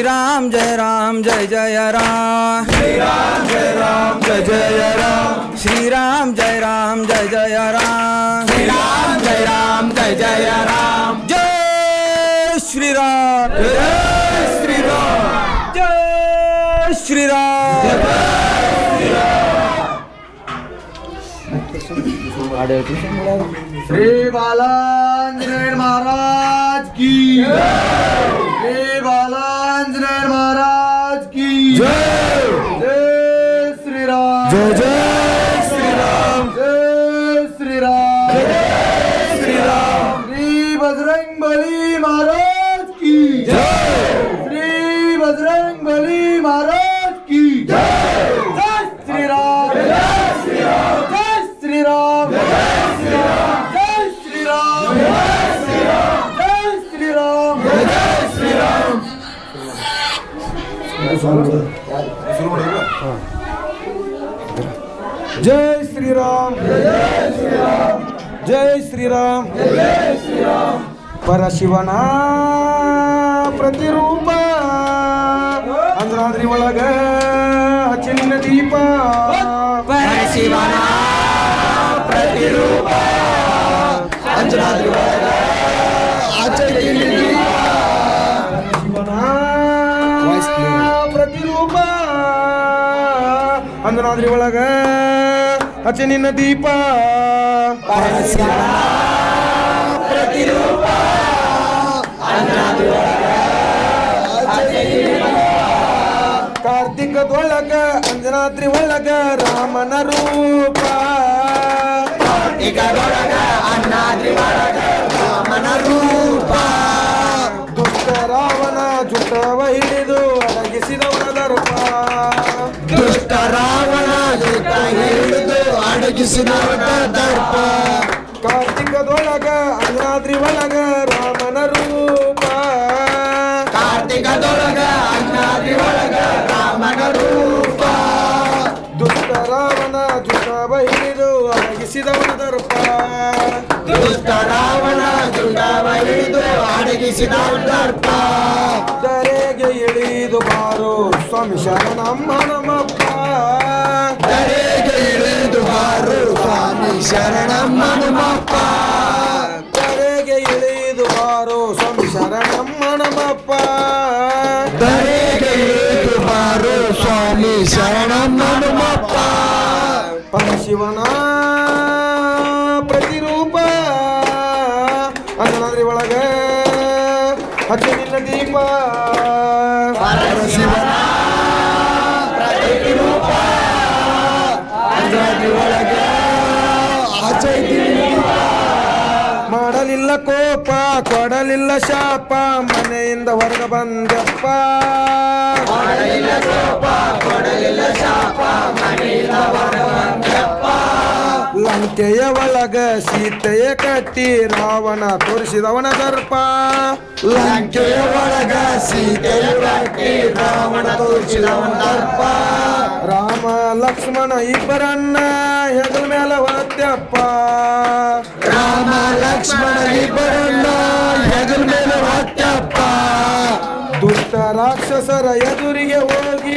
श्रीराम जय राम जय जय राम श्रीराम जय राम जय जय राम श्रीराम जय राम जय जय राम श्रीराम। जय राम जय जय राम जय श्रीराम। जय श्रीराम जय श्रीराम श्री बालांजनेय महाराज की बली महाराज की जय श्री बजरंग बली महाराज की जय जय श्री राम जय श्री राम जय श्री राम जय श्री राम जय श्री राम जय श्री राम जय श्री राम जय श्री राम जय श्री राम जय श्री राम जय श्री राम जय श्री राम ಪರಶಿವನ ಪ್ರತಿರೂಪ. ಅಂದ್ರಾದ್ರಿ ಒಳಗ ಚಿನ್ನ ದೀಪ. ಪರಶಿವನ ಪ್ರತಿರೂಪ. ಅಂಜನಾದ್ರಿ ಒಳಗ ಪ್ರತಿರೂಪ. ಅಂದ್ರಾದ್ರಿ ಒಳಗ ಹಚ್ಚ ನಿನ್ನ ದೀಪ ಅಂಜನಾದ್ರಿ ಒಳಗ ರಾಮನ ರೂಪ. ಈಗ ಅಣ್ಣಾದ್ರಿ ಒಳಗ ರಾಮನ ರೂಪ. ದುಷ್ಟ ರಾವಣ ಜುಟವ ಹಿಡಿದು ಅಡಗಿಸಿದವನ ರೂಪ. ದುಷ್ಟ ರಾವಣ ಜುಟ ಹಿಡಿದು ಅಡಗಿಸಿದವನ ದರ್ಪ. ಕಾರ್ತಿಕದೊಳಗ ಅನ್ನಾದ್ರಿ ಒಳಗ ದುಷ್ಟ ರಾವಣ ದುಂಡವ ಹಿಡಿದು ಅಡಗಿಸಿದವನ ದರ್ಪ ದರೆಗೆ ಇಳಿದು ಬಾರು ಸ್ವಾಮಿ ಶರಣಮ್ಮ ನಮ್ಮಪ್ಪ ದರೆಗೆ ಇಳಿದು ಬಾರು ಸ್ವಾಮಿ ಶರಣಮ್ಮ ನಮ್ಮಪ್ಪ ದರೆಗೆ ಇಳಿದು ಬಾರು ಸ್ವಾಮಿ ಶರಣಮ್ಮ ನಮ್ಮಪ್ಪ ದರೆಗೆ ಇಳಿದು ಬಾರು ಸ್ವಾಮಿ ಶರಣಮ್ಮ ನಮ್ಮಪ್ಪ ಪರಶಿವನ ಹಚ್ಚ ನಿನ್ನ ದೀಪ ಮಾಡಲಿಲ್ಲ ಕೋಪ, ಕೊಡಲಿಲ್ಲ ಶಾಪ, ಮನೆಯಿಂದ ಹೊರಗ ಬಂದಪ್ಪ. ಮಾಡಲಿಲ್ಲ ಕೋಪ, ಕೊಡಲಿಲ್ಲ ಶಾಪ, ಮನೆಯಿಂದ ಲಂಕೆಯ ಒಳಗ ಸೀತೆಯ ಕಟ್ಟಿ ರಾವಣ ತೋರಿಸಿದವನ ದರ್ಪ ಲಂಕೆಯ ಒಳಗ ಸೀತೆಯ ಕಟ್ಟಿ ರಾವಣ ತೋರಿಸಿದವನ ದರ್ಪ ರಾಮ, ಲಕ್ಷ್ಮಣ ಇಬ್ಬರನ್ನ ಹೆಗಲ ಮೇಲೆ ಹೊತ್ತಪ್ಪ ರಾಮ, ಲಕ್ಷ್ಮಣ ಇಬ್ಬರನ್ನ ಹೆಗಲ ಮೇಲೆ ಹೊತ್ತಪ್ಪ ದುಷ್ಟ ರಾಕ್ಷಸರ ಎದುರಿಗೆ ಹೋಗಿ.